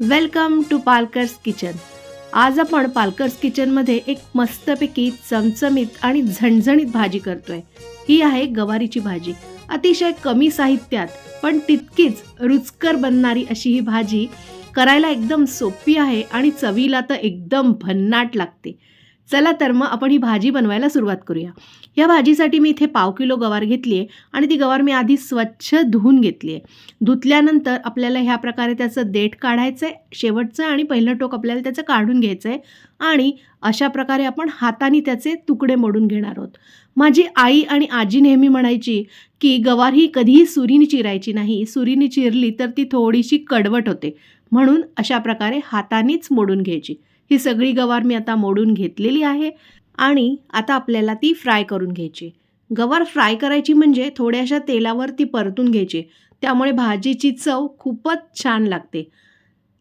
Welcome to पालकर्स kitchen. आज आपण पालकर्स किचनमध्ये एक मस्तपैकी चमचमीत आणि झणझणीत भाजी करतोय. ही आहे गवारीची भाजी. अतिशय कमी साहित्यात पण तितकीच रुचकर बनणारी अशी ही भाजी करायला एकदम सोपी आहे आणि चवीला तर एकदम भन्नाट लागते. चला तर मग आपण ही भाजी बनवायला सुरुवात करूया. या भाजीसाठी मी इथे पाव किलो गवार घेतली आहे आणि ती गवार मी आधी स्वच्छ धुवून घेतली आहे. धुतल्यानंतर आपल्याला ह्या प्रकारे त्याचं देठ काढायचं आहे शेवटचं आणि पहिलं टोक आपल्याला त्याचं काढून घ्यायचं आहे आणि अशा प्रकारे आपण हाताने त्याचे तुकडे मोडून घेणार आहोत. माझी आई आणि आजी नेहमी म्हणायची की गवार ही कधीही सुरीने चिरायची नाही सुरीने चिरली तर ती थोडीशी कडवट होते. म्हणून अशा प्रकारे हातानेच मोडून घ्यायची. ही सगळी गवार मी आता मोडून घेतलेली आहे आणि आता आपल्याला ती फ्राय करून घ्यायची. गवार फ्राय करायची म्हणजे थोड्याशा तेलावर ती परतून घ्यायची. त्यामुळे भाजीची चव खूपच छान लागते.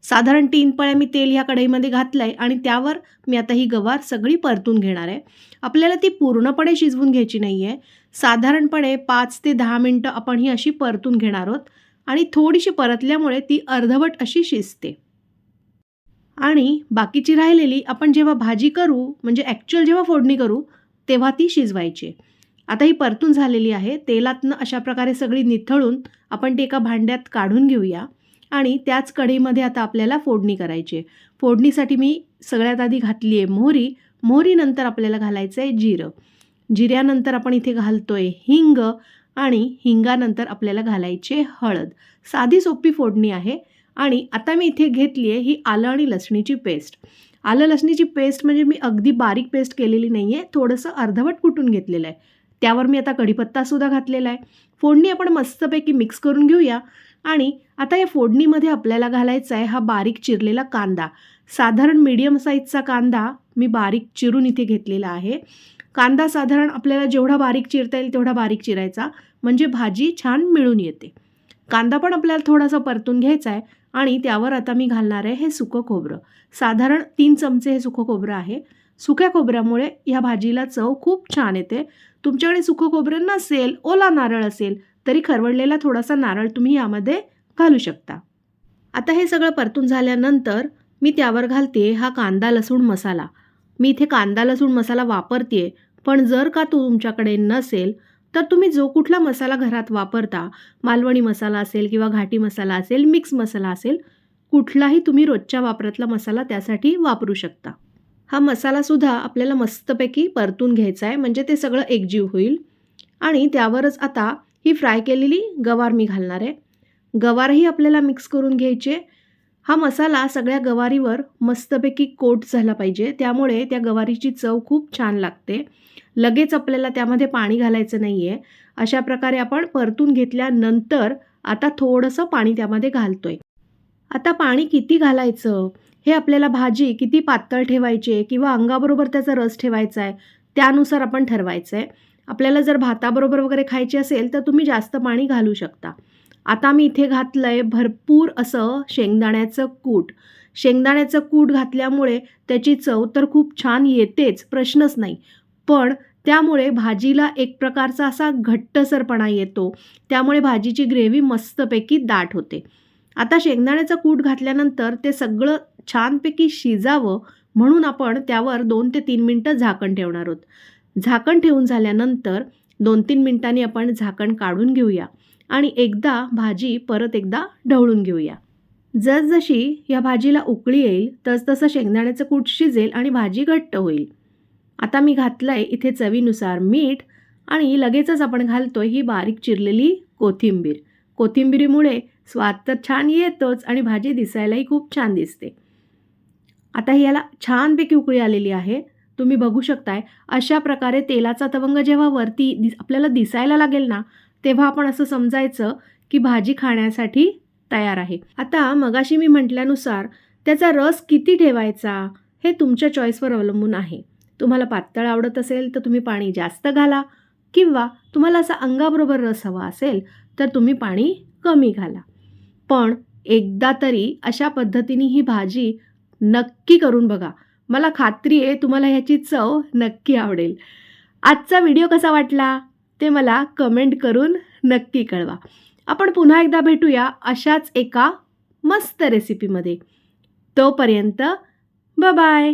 साधारण तीन पळ्या मी तेल ह्या कढईमध्ये घातलं आहे आणि त्यावर मी आता ही गवार सगळी परतून घेणार आहे. आपल्याला ती पूर्णपणे शिजवून घ्यायची नाही आहे साधारणपणे पाच ते दहा मिनटं आपण ही अशी परतून घेणार आहोत आणि थोडीशी परतल्यामुळे ती अर्धवट अशी शिजते. आणि बाकीची राहिलेली आपण जेव्हा भाजी करू म्हणजे ॲक्च्युअल जेव्हा फोडणी करू तेव्हा ती शिजवायची. आता ही परतून झालेली आहे. तेलातनं अशा प्रकारे सगळी निथळून आपण ती एका भांड्यात काढून घेऊया आणि त्याच कढईमध्ये आता आपल्याला फोडणी करायची आहे. फोडणीसाठी मी सगळ्यात आधी घातली आहे मोहरी. मोहरीनंतर आपल्याला घालायचं आहे जिरं. जिऱ्यानंतर आपण इथे घालतो आहे हिंग आणि हिंगानंतर आपल्याला घालायची हळद. साधी सोपी फोडणी आहे. आणि आता मी इथे घेतली आहे ही आलं आणि लसणीची पेस्ट. आलं लसणीची पेस्ट म्हणजे मी अगदी बारीक पेस्ट केलेली नाही आहे थोडंसं अर्धवट कुटून घेतलेलं आहे. त्यावर मी आता कढीपत्तासुद्धा घातलेला आहे. फोडणी आपण मस्तपैकी मिक्स करून घेऊया. आणि आता या फोडणीमध्ये आपल्याला घालायचा आहे हा बारीक चिरलेला कांदा. साधारण मीडियम साईजचा कांदा मी बारीक चिरून इथे घेतलेला आहे. कांदा साधारण आपल्याला जेवढा बारीक चिरता येईल तेवढा बारीक चिरायचा. म्हणजे भाजी छान मिळून येते. कांदा पण आपल्याला थोडासा परतून घ्यायचा आहे आणि त्यावर आता मी घालणार आहे हे सुकं खोबरं. साधारण तीन चमचे हे सुकं खोबरं आहे. सुक्या खोबऱ्यामुळे ह्या भाजीला चव खूप छान येते. तुमच्याकडे सुकं खोबरं नसेल ओला नारळ असेल तरी खरवडलेला थोडासा नारळ तुम्ही यामध्ये घालू शकता. आता हे सगळं परतून झाल्यानंतर मी त्यावर घालते हा कांदा लसूण मसाला. मी इथे कांदा लसूण मसाला वापरते पण जर का तो तुमच्याकडे नसेल तर तुम्ही जो कुठला मसाला घरात वापरता मालवणी मसाला असेल किंवा घाटी मसाला असेल मिक्स मसाला असेल कुठलाही तुम्ही रोजच्या वापरातला मसाला त्यासाठी वापरू शकता. हा मसालासुद्धा आपल्याला मस्तपैकी परतून घ्यायचा आहे म्हणजे ते सगळं एकजीव होईल. आणि त्यावरच आता ही फ्राय केलेली गवार मी घालणार आहे. गवारही आपल्याला मिक्स करून घ्यायचे. हा मसाला सगळ्या गवारीवर मस्तपैकी कोट झाला पाहिजे त्यामुळे त्या गवारीची चव खूप छान लागते. लगेच आपल्याला त्यामध्ये पाणी घालायचं नाही आहे अशा प्रकारे आपण परतून घेतल्यानंतर आता थोडंसं पाणी त्यामध्ये घालतो आहे आता पाणी किती घालायचं? हे आपल्याला भाजी किती पातळ ठेवायची आहे किंवा अंगाबरोबर त्याचा रस ठेवायचा आहे त्यानुसार आपण ठरवायचं आहे आपल्याला जर भाताबरोबर वगैरे खायची असेल तर तुम्ही जास्त पाणी घालू शकता. आता मी इथे घातलं आहे भरपूर असं शेंगदाण्याचं कूट. शेंगदाण्याचं कूट घातल्यामुळे त्याची चव तर खूप छान येतेच प्रश्नच नाही. पण त्यामुळे भाजीला एक प्रकारचा असा घट्टसरपणा येतो. त्यामुळे भाजीची ग्रेव्ही मस्तपैकी दाट होते. आता शेंगदाण्याचं कूट घातल्यानंतर ते सगळं छानपैकी शिजावं म्हणून आपण त्यावर दोन ते तीन मिनटं झाकण ठेवणार आहोत. झाकण ठेवून झाल्यानंतर दोन तीन मिनटांनी आपण झाकण काढून घेऊया आणि एकदा भाजी परत एकदा ढवळून घेऊया. जसजशी या भाजीला उकळी येईल तसतसं शेंगदाण्याचं कूट शिजेल आणि भाजी घट्ट होईल. आता मी घातलं आहे इथे चवीनुसार मीठ आणि लगेचच आपण घालतो ही बारीक चिरलेली कोथिंबीर. कोथिंबिरीमुळे स्वाद तर छान येतोच आणि भाजी दिसायलाही खूप छान दिसते. आता ही याला छानपैकी उकळी आलेली आहे. तुम्ही बघू शकताय अशा प्रकारे तेलाचा तवंग जेव्हा वरती दि आपल्याला दिसायला लागेल ना तेव्हा आपण असं समजायचं की भाजी खाण्यासाठी तयार आहे. आता मगाशी मी म्हटल्यानुसार त्याचा रस किती ठेवायचा हे तुमच्या चॉईसवर अवलंबून आहे. तुम्हाला पातळ आवडत असेल तर तुम्ही पाणी जास्त घाला. किंवा तुम्हाला असा अंगाबरोबर रस हवा असेल तर तुम्ही पाणी कमी घाला. पण एकदा तरी अशा पद्धतीने ही भाजी नक्की करून बघा. मला खात्री आहे तुम्हाला ह्याची चव नक्की आवडेल. आजचा व्हिडिओ कसा वाटला ते मला कमेंट करून नक्की कळवा. आपण पुन्हा एकदा भेटूया अशाच एका मस्त रेसिपीमध्ये तोपर्यंत बाय